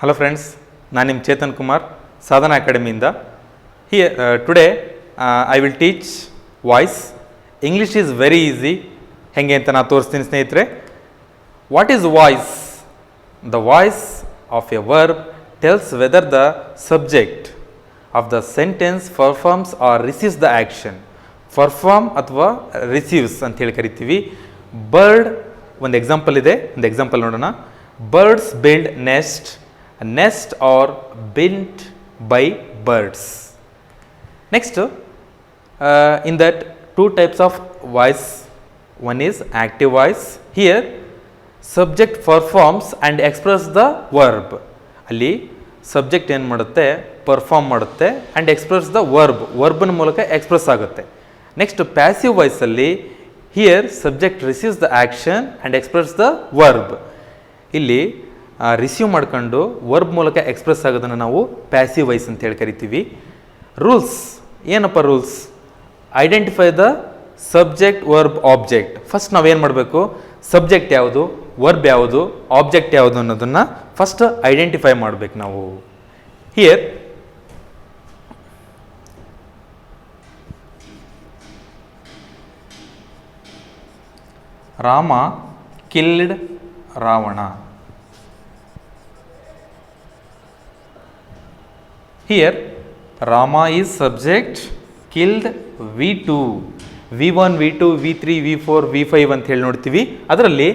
Hello friends ನಾನು ನಿಮ್ಮ Chetan Kumar, Sadhana ಅಕಾಡೆಮಿಯಿಂದ hi today I will teach voice English is very easy ಹೆಂಗೆ ಅಂತ ನಾನು ತೋರಿಸ್ತೀನಿ ಸ್ನೇಹಿತರೆ. What is voice the voice of a verb tells whether the subject of the sentence performs or receives the action perform ಅಥವಾ receives ಅಂತ ಹೇಳಿ ಕರಿತೀವಿ. Bird ಒಂದು ಎಕ್ಸಾಂಪಲ್ ಇದೆ. ಒಂದು ಎಕ್ಸಾಂಪಲ್ ನೋಡೋಣ. Birds build nest nest are built by birds next in that two types of voice one is active voice here subject performs and express the verb ಅಲ್ಲಿ subject ಏನು ಮಾಡುತ್ತೆ? ಪರ್ಫಾರ್ಮ್ ಮಾಡುತ್ತೆ and express the verb ವರ್ಬ್ನ ಮೂಲಕ express ಆಗುತ್ತೆ. Next passive ವಾಯ್ಸಲ್ಲಿ here subject receives the action and express the verb ಇಲ್ಲಿ receive ಮಾಡ್ಕೊಂಡು verb ಮೂಲಕ ಎಕ್ಸ್ಪ್ರೆಸ್ ಆಗೋದನ್ನು ನಾವು ಪ್ಯಾಸಿವ್ ವಾಯ್ಸ್ ಅಂತ ಹೇಳಿ ಕರಿತೀವಿ. ರೂಲ್ಸ್ ಏನಪ್ಪ rules identify the subject verb object first ನಾವೇನು ಮಾಡಬೇಕು? ಸಬ್ಜೆಕ್ಟ್ ಯಾವುದು? ವರ್ಬ್ ಯಾವುದು? ಆಬ್ಜೆಕ್ಟ್ ಯಾವುದು ಅನ್ನೋದನ್ನು ಫಸ್ಟ್ ಐಡೆಂಟಿಫೈ ಮಾಡಬೇಕು ನಾವು. Here Rama killed Ravana. Here Rama is subject V two V one V two V three V four V five ಅಂತ ಹೇಳಿ ನೋಡ್ತೀವಿ. ಅದರಲ್ಲಿ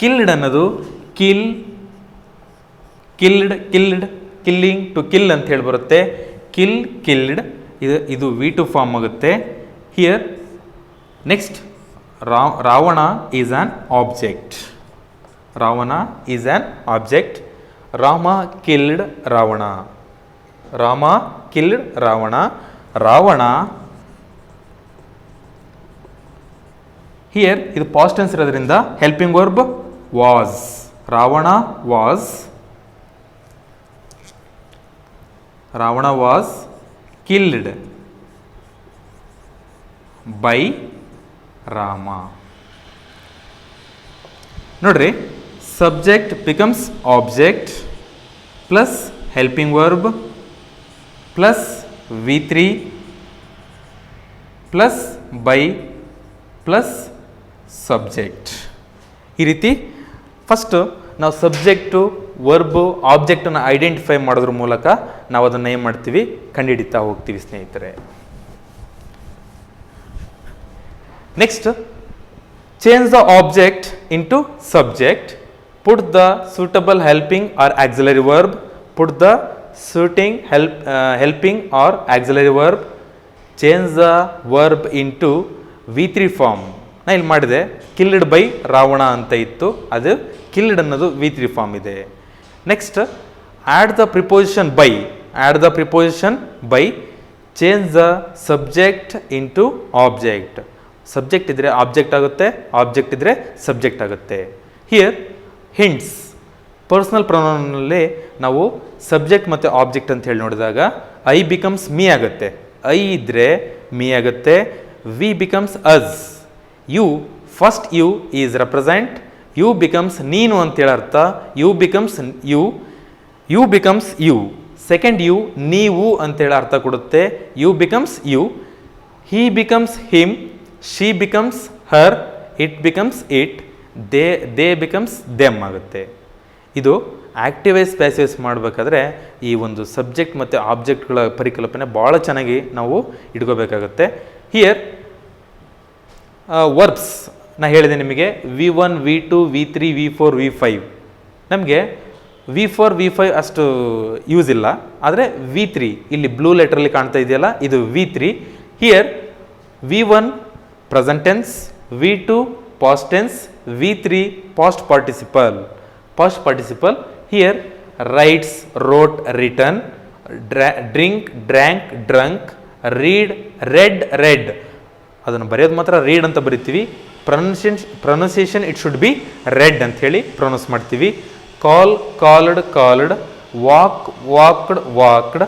ಕಿಲ್ಡ್ ಅನ್ನೋದು kill killed killed killing to kill ಅಂತ ಹೇಳಿ ಬರುತ್ತೆ. ಕಿಲ್ ಕಿಲ್ಡ್ ಇದು ಇದು ವಿ ಟು ಫಾರ್ಮ್ ಆಗುತ್ತೆ. Here next Ravana is an object Ravana is an object Rama killed Ravana Rama, killed, Ravana Ravana. Here ಇದು ಪಾಸ್ಟೆನ್ಸ್ ಇರೋದ್ರಿಂದ helping verb was Ravana was Ravana was killed by Rama. ನೋಡ್ರಿ subject becomes object plus helping verb plus V three plus by plus subject ಈ ರೀತಿ first ನಾವು subject verb ಆಬ್ಜೆಕ್ಟನ್ನು identify ಮಾಡೋದ್ರ ಮೂಲಕ ನಾವು ಅದನ್ನು ಏನು ಮಾಡ್ತೀವಿ? ಕಂಡುಹಿಡಿತಾ ಹೋಗ್ತೀವಿ ಸ್ನೇಹಿತರೆ. Next change the object into subject put the suitable helping or auxiliary verb put the suiting help helping or auxiliary verb change the verb into V three form ನಾ ಇಲ್ಲಿ ಮಾಡಿದೆ ಕಿಲ್ಡ್ ಬೈ ರಾವಣ ಅಂತ ಇತ್ತು. ಅದು ಕಿಲ್ಡ್ ಅನ್ನೋದು V three form ಇದೆ. Next add the preposition by add the preposition by change the subject into object subject ಇದ್ದರೆ object ಆಗುತ್ತೆ ಆಬ್ಜೆಕ್ಟ್ ಇದ್ದರೆ ಸಬ್ಜೆಕ್ಟ್ ಆಗುತ್ತೆ. ಹಿಯರ್ ಹಿಂಟ್ಸ್ ಪರ್ಸ್ನಲ್ ಪ್ರೊನೌನಲ್ಲಿ ನಾವು ಸಬ್ಜೆಕ್ಟ್ ಮತ್ತು ಆಬ್ಜೆಕ್ಟ್ ಅಂತ ಹೇಳಿ ನೋಡಿದಾಗ ಐ ಬಿಕಮ್ಸ್ ಮೀ ಆಗುತ್ತೆ. ಐ ಇದ್ದರೆ ಮೀ ಆಗುತ್ತೆ we becomes us you first you is represent you becomes ನೀನು ಅಂತೇಳಿ ಅರ್ಥ you becomes you you becomes you second you ನೀವು ಅಂತೇಳಿ ಅರ್ಥ ಕೊಡುತ್ತೆ you becomes you he becomes him she becomes her it becomes it they they becomes them ಆಗುತ್ತೆ. ಇದು ಆ್ಯಕ್ಟಿವೈಸ್ passivise ಮಾಡಬೇಕಾದ್ರೆ ಈ ಒಂದು ಸಬ್ಜೆಕ್ಟ್ ಮತ್ತು ಆಬ್ಜೆಕ್ಟ್ಗಳ ಪರಿಕಲ್ಪನೆ ಭಾಳ ಚೆನ್ನಾಗಿ ನಾವು ಇಟ್ಕೋಬೇಕಾಗತ್ತೆ. ಹಿಯರ್ ವರ್ಬ್ಸ್ ನಾ ಹೇಳಿದೆ ನಿಮಗೆ V one V two V three V four V five ನಮಗೆ ವಿ ಫೋರ್ ವಿ ಫೈವ್ ಅಷ್ಟು ಯೂಸ್ ಇಲ್ಲ. ಆದರೆ ವಿ ತ್ರೀ ಇಲ್ಲಿ ಬ್ಲೂ ಲೆಟ್ರಲ್ಲಿ ಕಾಣ್ತಾ ಇದೆಯಲ್ಲ, ಇದು V three here V one present tense V two past tense V three past participle past participle here writes wrote dra drink drank drunk read read read ಅದನ್ನು ಬರೆಯೋದು ಮಾತ್ರ ರೀಡ್ ಅಂತ ಬರಿತೀವಿ. Pronunciation pronunciation it should be read ಅಂತ ಹೇಳಿ pronounce ಮಾಡ್ತೀವಿ. Call called called walk walked walked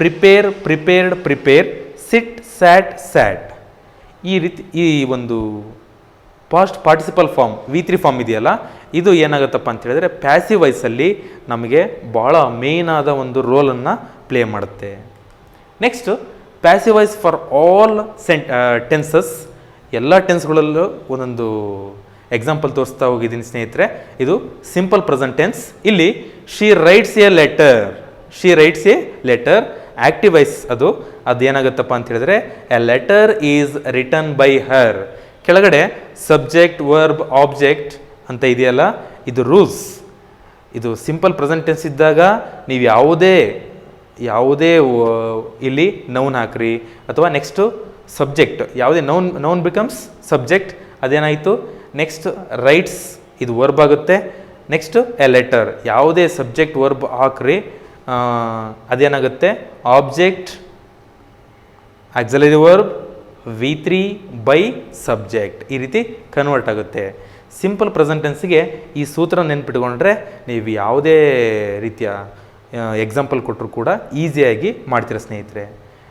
prepare prepared prepare sit sat sat ಈ ರೀತಿ, ಈ ಒಂದು past participle form V three form ಇದೆಯಲ್ಲ ಇದು ಏನಾಗುತ್ತಪ್ಪ ಅಂತ ಹೇಳಿದ್ರೆ ಪ್ಯಾಸಿವ್ ವಾಯ್ಸಲ್ಲಿ ನಮಗೆ ಭಾಳ ಮೇಯ್ನ್ ಆದ ಒಂದು ರೋಲನ್ನು ಪ್ಲೇ ಮಾಡುತ್ತೆ. Next passive voice for all sent tenses ಎಲ್ಲ ಟೆನ್ಸ್ಗಳಲ್ಲೂ ಒಂದೊಂದು ಎಕ್ಸಾಂಪಲ್ ತೋರಿಸ್ತಾ ಹೋಗಿದ್ದೀನಿ ಸ್ನೇಹಿತರೆ. ಇದು ಸಿಂಪಲ್ ಪ್ರೆಸೆಂಟ್ ಟೆನ್ಸ್ ಇಲ್ಲಿ she writes a letter she writes a letter active voice ಅದು. ಅದು ಏನಾಗುತ್ತಪ್ಪ ಅಂತ ಹೇಳಿದ್ರೆ a letter is return by her ಕೆಳಗಡೆ ಸಬ್ಜೆಕ್ಟ್ ವರ್ಬ್ ಆಬ್ಜೆಕ್ಟ್ ಅಂತ ಇದೆಯಲ್ಲ? ಇದು ರೂಲ್ಸ್. ಇದು ಸಿಂಪಲ್ ಪ್ರೆಸೆಂಟೆನ್ಸ್ ಇದ್ದಾಗ ನೀವು ಯಾವುದೇ ಯಾವುದೇ ಇಲ್ಲಿ ನೌನ್ ಹಾಕ್ರಿ. ಅಥವಾ ನೆಕ್ಸ್ಟು ಸಬ್ಜೆಕ್ಟ್ ಯಾವುದೇ ನೌನ್ ನೌನ್ ಬಿಕಮ್ಸ್ ಸಬ್ಜೆಕ್ಟ್ ಅದೇನಾಯಿತು? ನೆಕ್ಸ್ಟ್ ರೈಟ್ಸ್ ಇದು ವರ್ಬ್ ಆಗುತ್ತೆ. ನೆಕ್ಸ್ಟ್ ಎ ಲೆಟರ್ ಯಾವುದೇ ಸಬ್ಜೆಕ್ಟ್ ವರ್ಬ್ ಹಾಕ್ರಿ. ಅದೇನಾಗುತ್ತೆ? Object auxiliary verb V three by subject ಈ ರೀತಿ ಕನ್ವರ್ಟ್ ಆಗುತ್ತೆ. ಸಿಂಪಲ್ ಪ್ರೆಸೆಂಟೆನ್ಸಿಗೆ ಈ ಸೂತ್ರ ನೆನ್ಪಿಟ್ಕೊಂಡ್ರೆ ನೀವು ಯಾವುದೇ ರೀತಿಯ ಎಕ್ಸಾಂಪಲ್ ಕೊಟ್ಟರು ಕೂಡ ಈಸಿಯಾಗಿ ಮಾಡ್ತೀರ ಸ್ನೇಹಿತರೆ.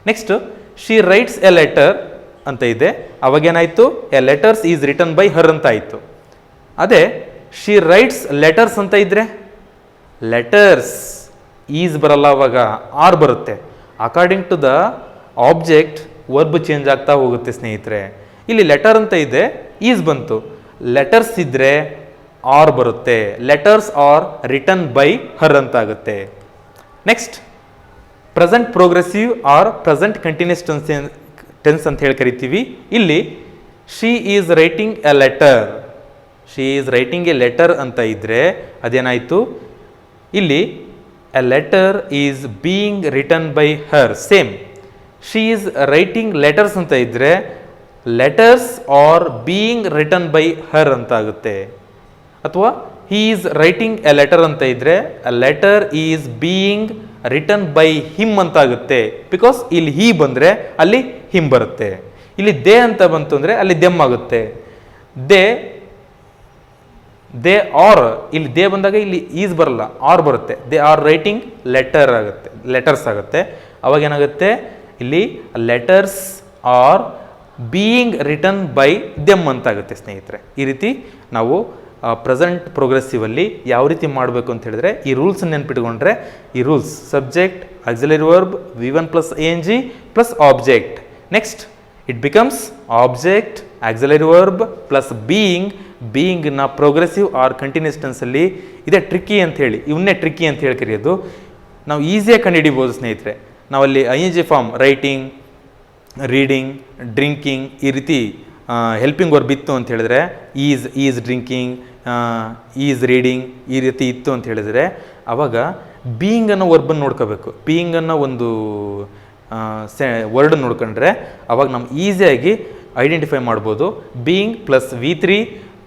Next she writes a letter ಅಂತ ಇದೆ. ಅವಾಗೇನಾಯಿತು? A letters is return by her ಅಂತ ಆಯಿತು. ಅದೇ ಶಿ ರೈಟ್ಸ್ ಲೆಟರ್ಸ್ ಅಂತ ಇದ್ರೆ? ಲೆಟರ್ಸ್ ಈಸ್ ಬರಲ್ಲ ಅವಾಗ ಆರ್ ಬರುತ್ತೆ. According to the object verb change ಆಗ್ತಾ ಹೋಗುತ್ತೆ ಸ್ನೇಹಿತರೆ. ಇಲ್ಲಿ ಲೆಟರ್ ಅಂತ ಇದೆ ಈಸ್ ಬಂತು. ಲೆಟರ್ಸ್ ಇದ್ರೆ ಆರ್ ಬರುತ್ತೆ. Letters are return by her ಅಂತ ಆಗುತ್ತೆ next present progressive or present continuous tense tense ಅಂತ ಹೇಳಿ ಕರಿತೀವಿ. ಇಲ್ಲಿ she is writing a letter she is writing a letter ಅಂತ ಇದ್ದರೆ ಅದೇನಾಯಿತು? ಇಲ್ಲಿ a letter is being return by her same she is writing letters ಅಂತ ಇದ್ದರೆ letters are being written by her ಅಂತ ಆಗುತ್ತೆ ಅಥವಾ he is writing a letter ಅಂತ ಇದ್ರೆ a letter is being written by him ಅಂತ ಆಗುತ್ತೆ ಬಿಕಾಸ್ ಇಲ್ಲಿ ಹೀ ಬಂದರೆ, ಅಲ್ಲಿ ಹಿಮ್ ಬರುತ್ತೆ. ಇಲ್ಲಿ ದೇ ಅಂತ ಬಂತು ಅಂದರೆ, ಅಲ್ಲಿ ದೆಮ್ ಆಗುತ್ತೆ. ದೇ ದೇ ಆರ್ ಇಲ್ಲಿ ದೇ ಬಂದಾಗ ಇಲ್ಲಿ ಈಸ್ ಬರಲ್ಲ ಆರ್ ಬರುತ್ತೆ. ದೇ ಆರ್ ರೈಟಿಂಗ್ ಲೆಟರ್ ಆಗುತ್ತೆ ಲೆಟರ್ಸ್ ಆಗುತ್ತೆ. ಅವಾಗ ಏನಾಗುತ್ತೆ? ಇಲ್ಲಿ letters are being return by them ಅಂತಾಗುತ್ತೆ ಸ್ನೇಹಿತರೆ. ಈ ರೀತಿ ನಾವು ಪ್ರೆಸೆಂಟ್ ಪ್ರೋಗ್ರೆಸಿವಲ್ಲಿ ಯಾವ ರೀತಿ ಮಾಡಬೇಕು ಅಂತ ಹೇಳಿದ್ರೆ, ಈ ರೂಲ್ಸ್ ನೆನ್ಪಿಟ್ಕೊಂಡ್ರೆ, ಈ rules subject auxiliary verb V one plus A N G plus object next it becomes object auxiliary verb plus being ಬೀಯಿಂಗ್ನ progressive or continuous ಟೆನ್ಸಲ್ಲಿ ಇದೆ ಟ್ರಿಕ್ಕಿ ಅಂತ ಹೇಳಿ. ಇವನ್ನೇ ಟ್ರಿಕ್ಕಿ ಅಂತ ಹೇಳಿ ಕರೆಯೋದು ನಾವು ಈಸಿಯಾಗಿ ಕಂಡುಹಿಡಿಬೋದು ಸ್ನೇಹಿತರೆ. ನಾವಲ್ಲಿ I N G form writing reading drinking ಈ ರೀತಿ ಹೆಲ್ಪಿಂಗ್ ವರ್ಬ್ ಇತ್ತು ಅಂತ ಹೇಳಿದ್ರೆ is is drinking is reading ಈ ರೀತಿ ಇತ್ತು ಅಂತ ಹೇಳಿದ್ರೆ, ಅವಾಗ ಬೀಯಿಂಗ್ ಅನ್ನೋ ವರ್ಬನ್ನು ನೋಡ್ಕೋಬೇಕು. ಬೀಯಿಂಗ್ ಅನ್ನೋ ಒಂದು ಸೆ ವರ್ಡ್ ನೋಡ್ಕೊಂಡ್ರೆ, ಅವಾಗ ನಮ್ಮ ಈಸಿಯಾಗಿ ಐಡೆಂಟಿಫೈ ಮಾಡ್ಬೋದು. Being plus V three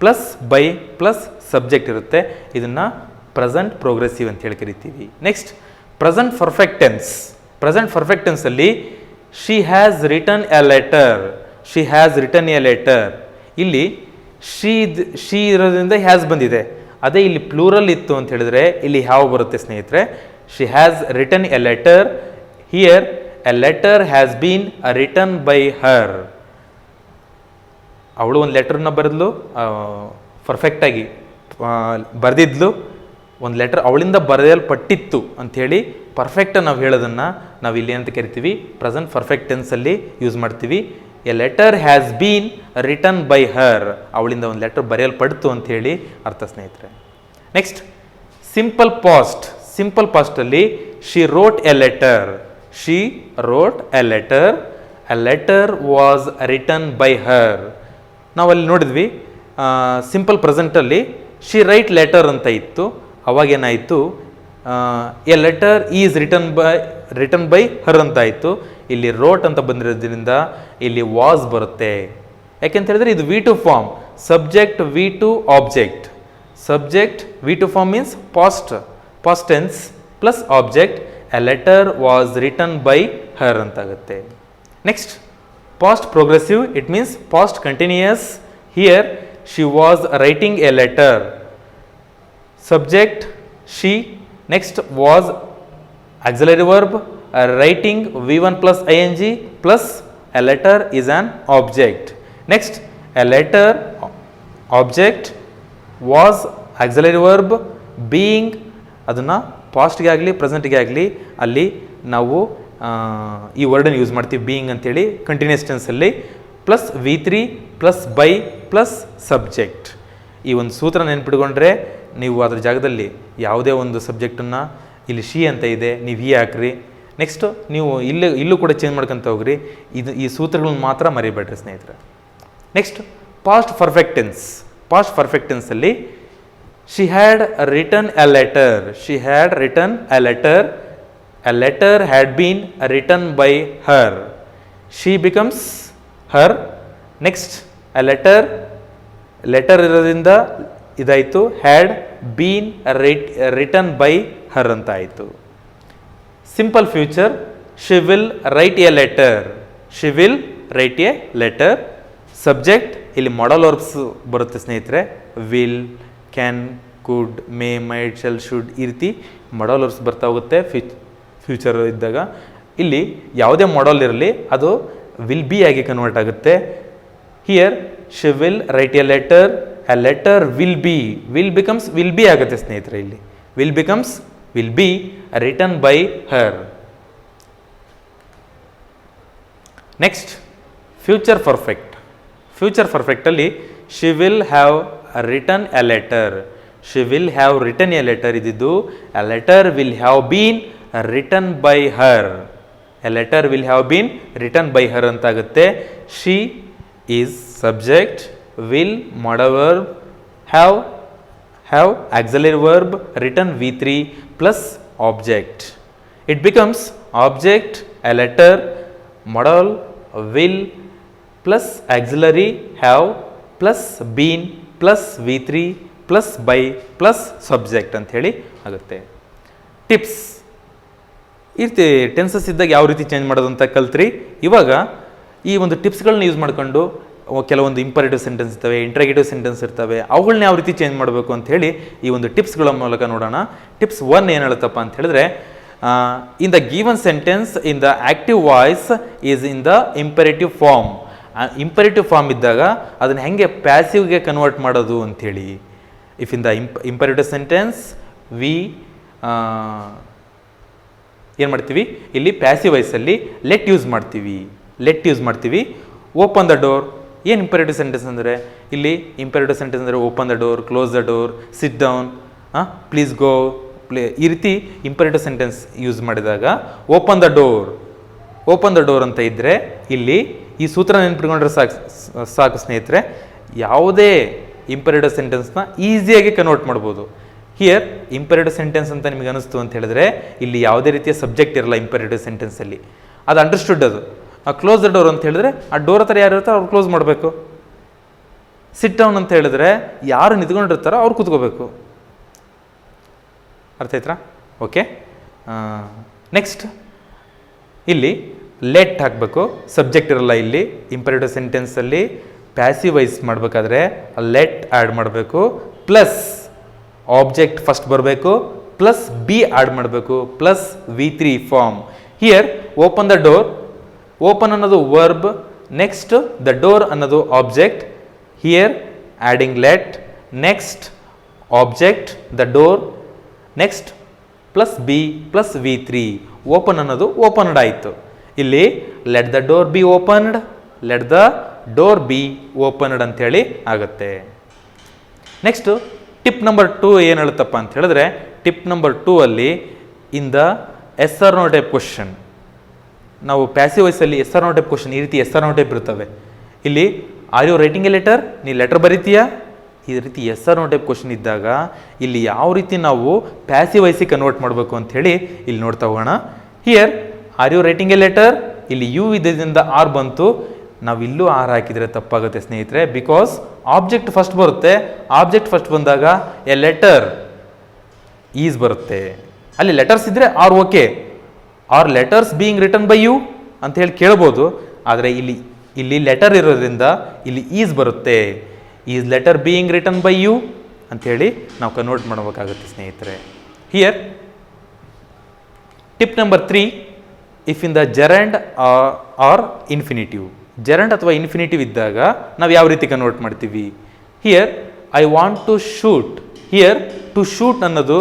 plus by plus subject ಇರುತ್ತೆ. ಇದನ್ನು ಪ್ರೆಸೆಂಟ್ ಪ್ರೋಗ್ರೆಸಿವ್ ಅಂತ ಹೇಳಿ ಕರಿತೀವಿ. Next present perfect tense present perfect ಟೆನ್ಸಲ್ಲಿ she has written a letter she has written a letter ಇಲ್ಲಿ ಶಿ ಶಿ ಇರೋದ್ರಿಂದ ಹ್ಯಾಸ್ ಬಂದಿದೆ. ಅದೇ ಇಲ್ಲಿ ಪ್ಲೂರಲ್ ಇತ್ತು ಅಂತ ಹೇಳಿದ್ರೆ ಇಲ್ಲಿ ಯಾವ ಬರುತ್ತೆ ಸ್ನೇಹಿತರೆ? She has written a letter here a letter has been written by her ಅವಳು ಒಂದು ಲೆಟರ್ನ ಬರೆದ್ಲು ಪರ್ಫೆಕ್ಟಾಗಿ ಬರೆದಿದ್ಲು. ಒಂದು ಲೆಟರ್ ಅವಳಿಂದ ಬರೆಯಲ್ಪಟ್ಟಿತ್ತು ಅಂಥೇಳಿ ಪರ್ಫೆಕ್ಟ್ ನಾವು ಹೇಳೋದನ್ನು ನಾವು ಇಲ್ಲಿ ಅಂತ ಕರಿತೀವಿ. ಪ್ರೆಸೆಂಟ್ ಪರ್ಫೆಕ್ಟ್ ಟೆನ್ಸಲ್ಲಿ ಯೂಸ್ ಮಾಡ್ತೀವಿ. A letter has been return by her ಅವಳಿಂದ ಒಂದು ಲೆಟರ್ ಬರೆಯಲ್ಪಡ್ತು ಅಂತ ಹೇಳಿ ಅರ್ಥ ಸ್ನೇಹಿತರೆ. Next simple past simple ಪಾಸ್ಟಲ್ಲಿ she wrote a letter she wrote a letter a letter was return by her ನಾವು ಅಲ್ಲಿ ನೋಡಿದ್ವಿ ಸಿಂಪಲ್ ಪ್ರೆಸೆಂಟಲ್ಲಿ ಶಿ ರೈಟ್ ಲೆಟರ್ ಅಂತ ಇತ್ತು. ಅವಾಗೇನಾಯಿತು a letter is return by return by her ಅಂತ ಆಯಿತು ಇಲ್ಲಿ ರೋಟ್ ಅಂತ ಬಂದಿರೋದ್ರಿಂದ ಇಲ್ಲಿ ವಾಸ್ ಬರುತ್ತೆ. ಯಾಕೆಂತ ಹೇಳಿದ್ರೆ ಇದು V two form subject V two object subject V two form means past past tense plus object a letter was return by her ಅಂತಾಗುತ್ತೆ. Next past progressive it means past continuous here she was writing a letter subject she next was auxiliary verb uh, writing v1 plus ing plus a letter is an object. Next a letter object was auxiliary verb being ಅದನ್ನು ಪಾಸ್ಟ್ಗೆ ಆಗಲಿ ಪ್ರೆಸೆಂಟ್ಗೆ ಆಗಲಿ ಅಲ್ಲಿ ನಾವು ಈ ವರ್ಡನ್ನು use ಮಾಡ್ತೀವಿ ಬೀಯಿಂಗ್ ಅಂತೇಳಿ continuous ಟೆನ್ಸಲ್ಲಿ plus V three plus by plus subject ಈ ಒಂದು ಸೂತ್ರ ನೆನ್ಪಿಟ್ಕೊಂಡ್ರೆ ನೀವು ಅದರ ಜಾಗದಲ್ಲಿ ಯಾವುದೇ ಒಂದು ಸಬ್ಜೆಕ್ಟನ್ನು ಇಲ್ಲಿ ಶಿ ಅಂತ ಇದೆ, ನೀವು ಹಿ ಹಾಕ್ರಿ. ನೆಕ್ಸ್ಟ್ ನೀವು ಇಲ್ಲೇ, ಇಲ್ಲೂ ಕೂಡ ಚೇಂಜ್ ಮಾಡ್ಕೊಂತ ಹೋಗ್ರಿ. ಇದು ಈ ಸೂತ್ರಗಳನ್ನು ಮಾತ್ರ ಮರಿಬೇಡ್ರಿ ಸ್ನೇಹಿತರೆ. Next past perfect tense past ಪರ್ಫೆಕ್ಟೆನ್ಸಲ್ಲಿ she had return a letter she had return a letter a letter had been return by her she becomes her next a letter letter ಇರೋದ್ರಿಂದ ಇದಾಯಿತು. Had been writ return by her ಅಂತ ಆಯಿತು simple future she will write a letter she will write a letter subject ಇಲ್ಲಿ modal verbs ಬರುತ್ತೆ ಸ್ನೇಹಿತರೆ. Will can could may might shall should ಈ ರೀತಿ modal verbs ಬರ್ತಾ ಹೋಗುತ್ತೆ ಫ್ಯೂಚ್ ಫ್ಯೂಚರ್ ಇದ್ದಾಗ. ಇಲ್ಲಿ ಯಾವುದೇ ಮಾಡಲ್ ಇರಲಿ, ಅದು ವಿಲ್ ಬಿ ಆಗಿ ಕನ್ವರ್ಟ್ ಆಗುತ್ತೆ. Here she will write a letter a letter will be will becomes will be ಆಗುತ್ತೆ ಸ್ನೇಹಿತರೆ ಇಲ್ಲಿ. Will becomes will be return by her next future perfect future ಪರ್ಫೆಕ್ಟಲ್ಲಿ she will have return a letter she will have return a letter ಇದ್ದಿದ್ದು a letter will have been return by her a letter will have been return by her ಅಂತಾಗುತ್ತೆ. She is subject will modal verb, have have auxiliary verb written v3 plus object it becomes object a letter modal, will plus auxiliary have plus been plus v3 plus by plus subject ಅಂತ ಹೇಳಿ ಆಗುತ್ತೆ tips ಇರ್ತಿ ರೀತಿ tenses ಇದ್ದಾಗ ಯಾವ ರೀತಿ change ಮಾಡೋದು ಅಂತ ಕಲ್ತ್ರಿ ಇವಾಗ ಈ ಒಂದು ಟಿಪ್ಸ್ಗಳನ್ನ ಯೂಸ್ ಮಾಡ್ಕೊಂಡು ಕೆಲವೊಂದು ಇಂಪರೇಟಿವ್ ಸೆಂಟೆನ್ಸ್ ಇರ್ತವೆ ಇಂಟ್ರಾಗೇಟಿವ್ ಸೆಂಟೆನ್ಸ್ ಇರ್ತವೆ ಅವುಗಳನ್ನ ಯಾವ ರೀತಿ ಚೇಂಜ್ ಮಾಡಬೇಕು ಅಂತ ಹೇಳಿ ಈ ಒಂದು ಟಿಪ್ಸ್ಗಳ ಮೂಲಕ ನೋಡೋಣ. ಟಿಪ್ಸ್ ಒನ್ ಏನು ಹೇಳುತ್ತಪ್ಪ ಅಂತ ಹೇಳಿದ್ರೆ in the given sentence in the active voice is in the imperative form imperative form ಇದ್ದಾಗ ಅದನ್ನ ಹೆಂಗೆ ಪ್ಯಾಸಿವ್ಗೆ ಕನ್ವರ್ಟ್ ಮಾಡೋದು ಅಂಥೇಳಿ if in the ಇಂಪ್ imperative sentence we ಏನು ಮಾಡ್ತೀವಿ? ಇಲ್ಲಿ ಪ್ಯಾಸಿವ್ ವಾಯ್ಸಲ್ಲಿ ಲೆಟ್ ಯೂಸ್ ಮಾಡ್ತೀವಿ. ಲೆಟ್ ಯೂಸ್ ಮಾಡ್ತೀವಿ. ಓಪನ್ ದ ಡೋರ್ ಏನು ಇಂಪರೇಟಿವ್ ಸೆಂಟೆನ್ಸ್ ಅಂದರೆ? ಇಲ್ಲಿ ಇಂಪರೇಟಿವ್ ಸೆಂಟೆನ್ಸ್ ಅಂದರೆ open the door close the door sit down please go play, ಈ ರೀತಿ ಇಂಪರೇಟಿವ್ ಸೆಂಟೆನ್ಸ್ ಯೂಸ್ ಮಾಡಿದಾಗ open the door open the door ಅಂತ ಇದ್ದರೆ ಇಲ್ಲಿ ಈ ಸೂತ್ರ ನೆನ್ಪಿಟ್ಕೊಂಡ್ರೆ ಸಾಕು ಸಾಕು ಸ್ನೇಹಿತರೆ, ಯಾವುದೇ ಇಂಪರೇಟಿವ್ ಸೆಂಟೆನ್ಸ್ನ ಈಸಿಯಾಗಿ ಕನ್ವರ್ಟ್ ಮಾಡ್ಬೋದು. ಹಿಯರ್ ಇಂಪರೇಟಿವ್ ಸೆಂಟೆನ್ಸ್ ಅಂತ ನಿಮಗೆ ಅನಿಸ್ತು ಅಂತ ಹೇಳಿದ್ರೆ ಇಲ್ಲಿ ಯಾವುದೇ ರೀತಿಯ ಸಬ್ಜೆಕ್ಟ್ ಇರಲ್ಲ ಇಂಪರೇಟಿವ್ ಸೆಂಟೆನ್ಸಲ್ಲಿ ಅದು ಅಂಡರ್ಸ್ಟುಡ್ ಅದು. ಕ್ಲೋಸ್ ದ ಡೋರ್ ಅಂತ ಹೇಳಿದ್ರೆ ಆ ಡೋರ್ ಹತ್ರ ಯಾರು ಇರ್ತಾರೋ ಅವ್ರು ಕ್ಲೋಸ್ ಮಾಡಬೇಕು. ಸಿಟ್ ಡೌನ್ ಅಂತ ಹೇಳಿದ್ರೆ ಯಾರು ನಿಂತ್ಕೊಂಡಿರ್ತಾರೋ ಅವ್ರು ಕೂತ್ಕೋಬೇಕು. ಅರ್ಥ ಆಯ್ತಾ? ಓಕೆ ನೆಕ್ಸ್ಟ್ ಇಲ್ಲಿ ಲೆಟ್ ಹಾಕಬೇಕು. ಸಬ್ಜೆಕ್ಟ್ ಇರಲ್ಲ ಇಲ್ಲಿ. ಇಂಪರೇಟಿವ್ ಸೆಂಟೆನ್ಸಲ್ಲಿ ಪ್ಯಾಸಿವೈಸ್ ಮಾಡಬೇಕಾದ್ರೆ ಲೆಟ್ ಆ್ಯಡ್ ಮಾಡಬೇಕು. ಪ್ಲಸ್ ಆಬ್ಜೆಕ್ಟ್ ಫಸ್ಟ್ ಬರಬೇಕು. ಪ್ಲಸ್ ಬಿ ಆ್ಯಡ್ ಮಾಡಬೇಕು. Plus V three form here open the door open ಅನ್ನೋದು ವರ್ಬ್ ನೆಕ್ಸ್ಟ್ ದ ಡೋರ್ ಅನ್ನೋದು object here adding let next object the door next plus be plus V three open ಅನ್ನೋದು opened ಆಯಿತು. ಇಲ್ಲಿ let the door be opened let the door be opened ಅಂಥೇಳಿ ಆಗುತ್ತೆ. Next tip number two ಏನು ಹೇಳುತ್ತಪ್ಪ ಅಂತ ಹೇಳಿದ್ರೆ ಟಿಪ್ ನಂಬರ್ ಟೂ ಅಲ್ಲಿ in the yes or no type question ನಾವು ಪ್ಯಾಸಿವ್ ವಯಸ್ಸಲ್ಲಿ yes or no type question ಈ ರೀತಿ ಎಸ್ ಆರ್ ನೋ ಟೈಪ್ ಇರ್ತವೆ ಇಲ್ಲಿ are you writing a letter ನೀ ಲೆಟರ್ ಬರೀತೀಯಾ? ಈ ರೀತಿ yes or no type question ಇದ್ದಾಗ ಇಲ್ಲಿ ಯಾವ ರೀತಿ ನಾವು ಪ್ಯಾಸಿವ್ ವಯಸ್ಸಿಗೆ ಕನ್ವರ್ಟ್ ಮಾಡಬೇಕು ಅಂತ ಹೇಳಿ ಇಲ್ಲಿ ನೋಡ್ತಾ ಹೋಗೋಣ. Here are you writing a letter ಇಲ್ಲಿ ಯು ಇದ್ದರಿಂದ ಆರ್ ಬಂತು. ನಾವು ಇಲ್ಲೂ ಆರ್ ಹಾಕಿದರೆ ತಪ್ಪಾಗುತ್ತೆ ಸ್ನೇಹಿತರೆ ಬಿಕಾಸ್ ಆಬ್ಜೆಕ್ಟ್ ಫಸ್ಟ್ ಬರುತ್ತೆ. ಆಬ್ಜೆಕ್ಟ್ ಫಸ್ಟ್ ಬಂದಾಗ ಎ ಲೆಟರ್ ಈಸ್ ಬರುತ್ತೆ. ಅಲ್ಲಿ ಲೆಟರ್ಸ್ ಇದ್ದರೆ are okay are letters being written by you ಅಂತ ಹೇಳಿ ಕೇಳ್ಬೋದು. ಆದರೆ ಇಲ್ಲಿ ಇಲ್ಲಿ ಲೆಟರ್ ಇರೋದ್ರಿಂದ ಇಲ್ಲಿ ಈಸ್ ಬರುತ್ತೆ. Is letter being written by you ಅಂಥೇಳಿ ನಾವು ಕನ್ವರ್ಟ್ ಮಾಡಬೇಕಾಗುತ್ತೆ ಸ್ನೇಹಿತರೆ. Here tip number three if in the gerund or infinitive gerund ಅಥವಾ ಇನ್ಫಿನಿಟಿವ್ ಇದ್ದಾಗ ನಾವು ಯಾವ ರೀತಿ ಕನ್ವರ್ಟ್ ಮಾಡ್ತೀವಿ? Here I want to shoot here to shoot ಅನ್ನೋದು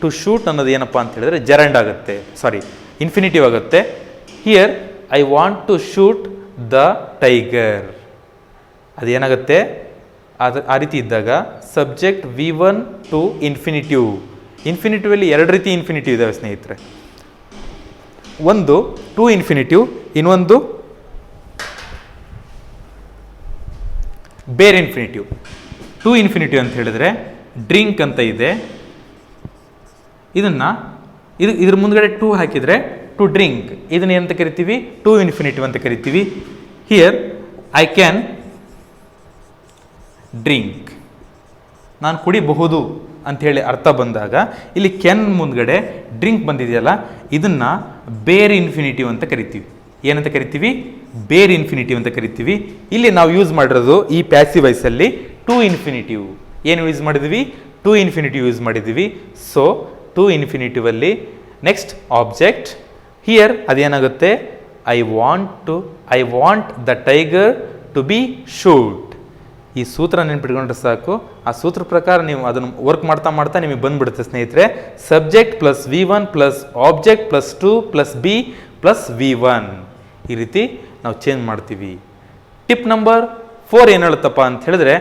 ಟು ಶೂಟ್ ಅನ್ನೋದು ಏನಪ್ಪ ಅಂತ ಹೇಳಿದ್ರೆ ಜರಂಡ್ ಆಗುತ್ತೆ. ಸಾರಿ ಇನ್ಫಿನಿಟಿವ್ ಆಗುತ್ತೆ. Here I want to shoot the tiger ಅದೇನಾಗುತ್ತೆ? ಅದು, ಆ ರೀತಿ ಇದ್ದಾಗ subject V one to infinitive ಇನ್ಫಿನಿಟಿವಲ್ಲಿ ಎರಡು ರೀತಿ ಇನ್ಫಿನಿಟಿವ್ ಇದ್ದಾವೆ ಸ್ನೇಹಿತರೆ. ಒಂದು ಟು ಇನ್ಫಿನಿಟಿವ್ ಇನ್ನೊಂದು ಬೇರೆ ಇನ್ಫಿನಿಟಿವ್ ಟು ಇನ್ಫಿನಿಟಿವ್ ಅಂತ ಹೇಳಿದ್ರೆ ಡ್ರಿಂಕ್ ಅಂತ ಇದೆ. ಇದನ್ನ ಇದು ಇದ್ರ ಮುಂದ್ಗಡೆ ಟೂ ಹಾಕಿದರೆ ಟು ಡ್ರಿಂಕ್ ಇದನ್ನ ಏನಂತ ಕರಿತೀವಿ? ಟು ಇನ್ಫಿನಿಟಿವ್ ಅಂತ ಕರಿತೀವಿ. ಹಿಯರ್ ಐ ಕ್ಯಾನ್ ಡ್ರಿಂಕ್ ನಾನು ಕುಡಿಬಹುದು ಅಂಥೇಳಿ ಅರ್ಥ ಬಂದಾಗ ಇಲ್ಲಿ ಕೆನ್ ಮುಂದ್ಗಡೆ ಡ್ರಿಂಕ್ ಬಂದಿದೆಯಲ್ಲ, ಇದನ್ನು ಬೇರ್ ಇನ್ಫಿನಿಟಿವ್ ಅಂತ ಕರಿತೀವಿ. ಏನಂತ ಕರಿತೀವಿ? ಬೇರ್ ಇನ್ಫಿನಿಟಿವ್ ಅಂತ ಕರಿತೀವಿ. ಇಲ್ಲಿ ನಾವು ಯೂಸ್ ಮಾಡಿರೋದು ಈ ಪ್ಯಾಸಿ ವೈಸಲ್ಲಿ ಟು ಇನ್ಫಿನಿಟಿವ್ ಏನು ಯೂಸ್ ಮಾಡಿದ್ವಿ? ಟು ಇನ್ಫಿನಿಟಿವ್ ಯೂಸ್ ಮಾಡಿದ್ವಿ. ಸೊ ಟು ಇನ್ಫಿನಿಟಿವಲ್ಲಿ ನೆಕ್ಸ್ಟ್ ಆಬ್ಜೆಕ್ಟ್ ಹಿಯರ್ ಅದೇನಾಗುತ್ತೆ? I want to I want the tiger to be shoot ಈ ಸೂತ್ರ ನೆನ್ಪಿಟ್ಕೊಂಡ್ರೆ ಸಾಕು. ಆ ಸೂತ್ರ ಪ್ರಕಾರ ನೀವು ಅದನ್ನು ವರ್ಕ್ ಮಾಡ್ತಾ ಮಾಡ್ತಾ ನಿಮಗೆ ಬಂದ್ಬಿಡುತ್ತೆ ಸ್ನೇಹಿತರೆ. Subject plus V one plus object plus to plus be plus V one ಈ ರೀತಿ ನಾವು ಚೇಂಜ್ ಮಾಡ್ತೀವಿ. ಟಿಪ್ ನಂಬರ್ ಫೋರ್ ಏನು ಹೇಳುತ್ತಪ್ಪ ಅಂತ ಹೇಳಿದ್ರೆ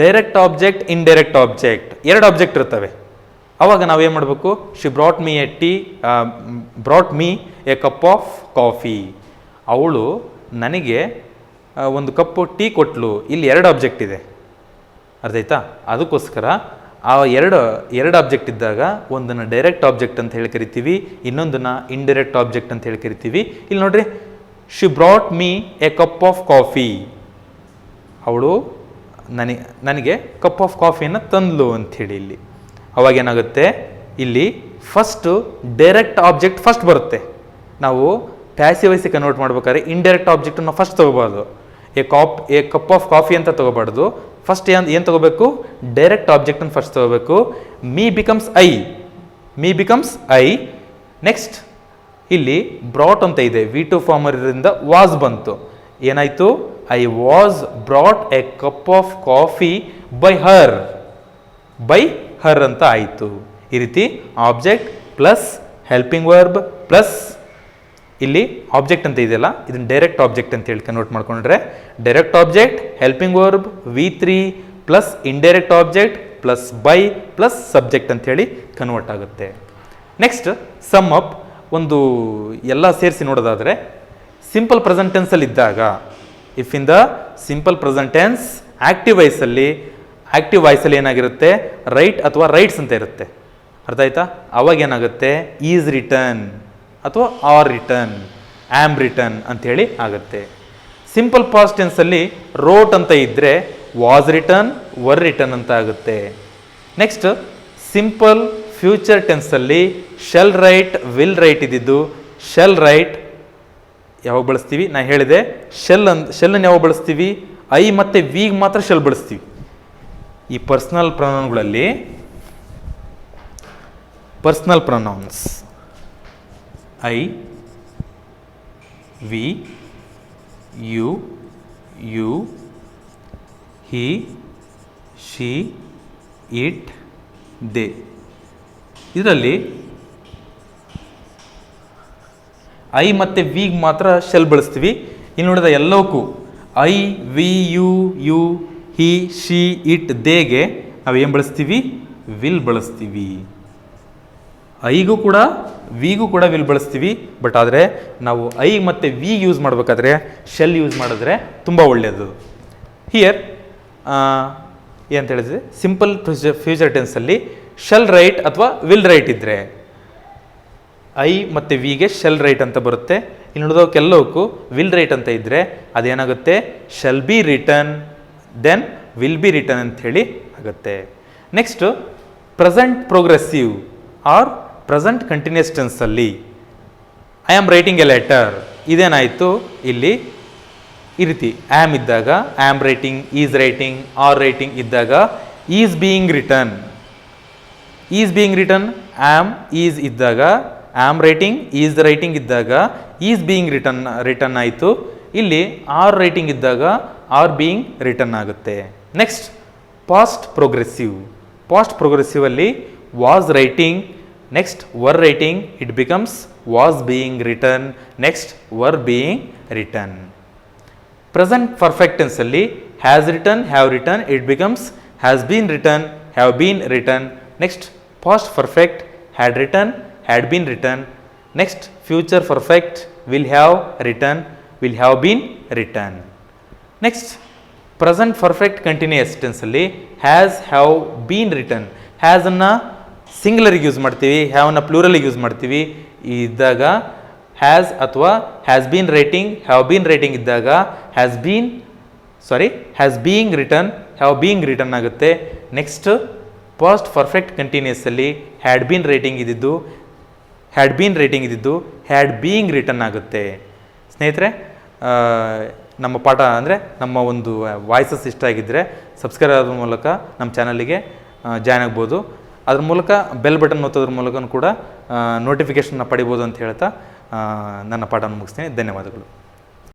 ಡೈರೆಕ್ಟ್ ಆಬ್ಜೆಕ್ಟ್ ಇನ್ಡೈರೆಕ್ಟ್ ಆಬ್ಜೆಕ್ಟ್ ಎರಡು ಆಬ್ಜೆಕ್ಟ್ ಇರ್ತವೆ. ಅವಾಗ ನಾವೇನು ಮಾಡಬೇಕು? She brought me a tea brought me a cup of coffee ಅವಳು ನನಗೆ ಒಂದು ಕಪ್ಪು ಟೀ ಕೊಟ್ಲು. ಇಲ್ಲಿ ಎರಡು ಆಬ್ಜೆಕ್ಟ್ ಇದೆ. ಅರ್ಥ ಆಯ್ತಾ? ಅದಕ್ಕೋಸ್ಕರ ಆ ಎರಡು ಎರಡು ಆಬ್ಜೆಕ್ಟ್ ಇದ್ದಾಗ ಒಂದನ್ನು ಡೈರೆಕ್ಟ್ ಆಬ್ಜೆಕ್ಟ್ ಅಂತ ಹೇಳಿ ಕರಿತೀವಿ, ಇನ್ನೊಂದನ್ನು ಇಂಡೈರೆಕ್ಟ್ ಆಬ್ಜೆಕ್ಟ್ ಅಂತ ಹೇಳಿ ಕರಿತೀವಿ. ಇಲ್ಲಿ ನೋಡ್ರಿ she brought me a cup of coffee ಅವಳು ನನಗೆ ನನಗೆ ಕಪ್ ಆಫ್ ಕಾಫಿಯನ್ನು ತಂದ್ಲು ಅಂಥೇಳಿ ಇಲ್ಲಿ. ಅವಾಗ ಏನಾಗುತ್ತೆ? ಇಲ್ಲಿ ಫಸ್ಟು ಡೈರೆಕ್ಟ್ ಆಬ್ಜೆಕ್ಟ್ ಫಸ್ಟ್ ಬರುತ್ತೆ. ನಾವು ಪ್ಯಾಸಿವ್ ವಯಸ್ಸಿ ಕನ್ವರ್ಟ್ ಮಾಡ್ಬೇಕಾದ್ರೆ ಇಂಡೈರೆಕ್ಟ್ ಆಬ್ಜೆಕ್ಟನ್ನು first ತೊಗೋಬಾರ್ದು. A cup, a cup of coffee ಅಂತ ತೊಗೋಬಾರ್ದು. ಫಸ್ಟ್ ಏನು ಏನು ತೊಗೋಬೇಕು? ಡೈರೆಕ್ಟ್ ಆಬ್ಜೆಕ್ಟನ್ನು ಫಸ್ಟ್ ತೊಗೋಬೇಕು. Me becomes I me becomes I next ಇಲ್ಲಿ ಬ್ರಾಟ್ ಅಂತ ಇದೆ. ವಿ ಟು ಫಾರ್ಮರಿಂದ ವಾಸ್ ಬಂತು. ಏನಾಯಿತು? I was brought a cup of coffee by her by her ಅಂತ ಆಯಿತು. ಈ ರೀತಿ object plus helping verb plus ಇಲ್ಲಿ ಆಬ್ಜೆಕ್ಟ್ ಅಂತ ಇದೆಯಲ್ಲ, ಇದನ್ನ ಡೈರೆಕ್ಟ್ ಆಬ್ಜೆಕ್ಟ್ ಅಂತ ಹೇಳಿ ಕನ್ವರ್ಟ್ ಮಾಡ್ಕೊಂಡ್ರೆ direct object helping verb V three plus indirect object plus by plus subject ಹೇಳಿ ಕನ್ವರ್ಟ್ ಆಗುತ್ತೆ. ನೆಕ್ಸ್ಟ್ ಸಮ್ ಅಪ್ ಒಂದು ಎಲ್ಲ ಸೇರಿಸಿ ನೋಡೋದಾದರೆ ಸಿಂಪಲ್ ಪ್ರೆಸೆಂಟೆನ್ಸಲ್ಲಿ ಇದ್ದಾಗ if in the simple present tense tense active active ವಾಯ್ಸಲ್ಲಿ ಏನಾಗಿರುತ್ತೆ? ರೈಟ್ ಅಥವಾ ರೈಟ್ಸ್ ಅಂತ ಇರುತ್ತೆ. ಅರ್ಥ ಆಯ್ತಾ? ಅವಾಗ ಏನಾಗುತ್ತೆ? ಈಸ್ ರಿಟರ್ನ್ ಅಥವಾ ಆರ್ ರಿಟರ್ನ್, ಆಮ್ ರಿಟರ್ನ್ ಅಂಥೇಳಿ ಆಗುತ್ತೆ. ಸಿಂಪಲ್ ಪಾಸ್ಟ್ ಟೆನ್ಸಲ್ಲಿ ರೋಟ್ ಅಂತ ಇದ್ದರೆ ವಾಸ್ ರಿಟರ್ನ್, ವರ್ ರಿಟರ್ನ್ ಅಂತ ಆಗುತ್ತೆ. ನೆಕ್ಸ್ಟ್, ಸಿಂಪಲ್ ಫ್ಯೂಚರ್ ಟೆನ್ಸಲ್ಲಿ ಶೆಲ್ ರೈಟ್, ವಿಲ್ ರೈಟ್ ಇದ್ದಿದ್ದು. ಶೆಲ್ ರೈಟ್, ಯಾವಾಗ ಬಳಸ್ತೀವಿ? ನಾ ಹೇಳಿದೆ, ಶೆಲ್ ಅನ್ ಶೆಲ್ಲನ್ನು ಯಾವಾಗ ಬಳಸ್ತೀವಿ? ಐ ಮತ್ತು ವಿಗ್ ಮಾತ್ರ ಶೆಲ್ ಬಳಸ್ತೀವಿ. ಈ personal ಪ್ರೊನೌನ್ಗಳಲ್ಲಿ personal pronouns I we you you he she it they ಇದರಲ್ಲಿ ಐ ಮತ್ತು ವಿಗೆ ಮಾತ್ರ ಶೆಲ್ ಬಳಸ್ತೀವಿ. ಇನ್ನು ನೋಡಿದ ಎಲ್ಲವಕ್ಕೂ I we you you he she it ದೇಗೆ ನಾವು ಏನು ಬಳಸ್ತೀವಿ? ವಿಲ್ ಬಳಸ್ತೀವಿ. ಐಗೂ ಕೂಡ ವಿಗೂ ಕೂಡ ವಿಲ್ ಬಳಸ್ತೀವಿ. ಬಟ್ ಆದರೆ ನಾವು ಐ ಮತ್ತು ವಿ ಯೂಸ್ ಮಾಡಬೇಕಾದ್ರೆ ಶೆಲ್ ಯೂಸ್ ಮಾಡಿದ್ರೆ ತುಂಬ ಒಳ್ಳೆಯದು ಹಿಯರ್ ಏನಂತ ಹೇಳಿದ್ರೆ ಸಿಂಪಲ್ ಫ್ಯೂಚರ್ ಫ್ಯೂಚರ್ ಟೆನ್ಸಲ್ಲಿ ಶೆಲ್ ರೈಟ್ ಅಥವಾ ವಿಲ್ ರೈಟ್ ಇದ್ದರೆ ಐ ಮತ್ತು ವಿಗೆ ಶೆಲ್ ರೈಟ್ ಅಂತ ಬರುತ್ತೆ. ಇನ್ನು ಉಳಿದವಕ್ಕೆಲ್ಲವಕ್ಕೂ ವಿಲ್ ರೈಟ್ ಅಂತ ಇದ್ದರೆ ಅದೇನಾಗುತ್ತೆ? Shall be written then will be written ಅಂತ ಹೇಳಿ ಆಗುತ್ತೆ. Next present progressive or present continuous ಟೆನ್ಸಲ್ಲಿ I am writing a letter ಇದೇನಾಯಿತು? ಇಲ್ಲಿ ಈ ರೀತಿ ಆಮ್ ಇದ್ದಾಗ am writing is writing are writing ಇದ್ದಾಗ is being written is being written am is ಇದ್ದಾಗ am writing is writing ಇದ್ದಾಗ ಈಸ್ ಬೀಯಿಂಗ್ ರಿಟರ್ನ್ ರಿಟರ್ನ್ ಆಯಿತು. ಇಲ್ಲಿ are writing ಇದ್ದಾಗ ಆರ್ ಬೀಯಿಂಗ್ ರಿಟರ್ನ್ ಆಗುತ್ತೆ. Next past progressive past ಪ್ರೋಗ್ರೆಸಿವಲ್ಲಿ was writing next were writing it becomes was being return next were being return present perfect ಟೆನ್ಸಲ್ಲಿ has return have return it becomes has been return have been return next past perfect had return had been return next future perfect will have return will have been return next present perfect continuous ಟೆನ್ಸಲ್ಲಿ has have been return ಹ್ಯಾಸನ್ನು ಸಿಂಗ್ಲರಿಗೆ use ಮಾಡ್ತೀವಿ ಹ್ಯಾವನ್ನ ಪ್ಲೂರಲಿಗೆ use ಮಾಡ್ತೀವಿ. ಇದ್ದಾಗ has ಅಥವಾ has been writing have been writing ಇದ್ದಾಗ has been sorry has being return have being return ಆಗುತ್ತೆ. ನೆಕ್ಸ್ಟ್ ಪಾಸ್ಟ್ ಪರ್ಫೆಕ್ಟ್ ಕಂಟಿನ್ಯೂಸಲ್ಲಿ ಹ್ಯಾಡ್ ಬೀನ್ ರೈಟಿಂಗ್ ಇದ್ದಿದ್ದು ಹ್ಯಾಡ್ ಬೀನ್ ರೈಟಿಂಗ್ ಇದ್ದಿದ್ದು ಹ್ಯಾಡ್ ಬೀಯಿಂಗ್ ರಿಟರ್ನ್ ಆಗುತ್ತೆ. ಸ್ನೇಹಿತರೆ ನಮ್ಮ ಪಾಠ ಅಂದರೆ ನಮ್ಮ ಒಂದು ವಾಯ್ಸಸ್ ಇಷ್ಟ ಆಗಿದ್ದರೆ ಸಬ್ಸ್ಕ್ರೈಬ್ ಆಗೋದ್ರ ಮೂಲಕ ನಮ್ಮ ಚಾನಲಿಗೆ ಜಾಯ್ನ್ ಆಗ್ಬೋದು. ಅದ್ರ ಮೂಲಕ ಬೆಲ್ ಬಟನ್ ಒತ್ತೋದ್ರ ಮೂಲಕ ಕೂಡ ನೋಟಿಫಿಕೇಷನ್ನ ಪಡಿಬೋದು ಅಂತ ಹೇಳ್ತಾ ನನ್ನ ಪಾಠವನ್ನು ಮುಗಿಸ್ತೀನಿ. ಧನ್ಯವಾದಗಳು.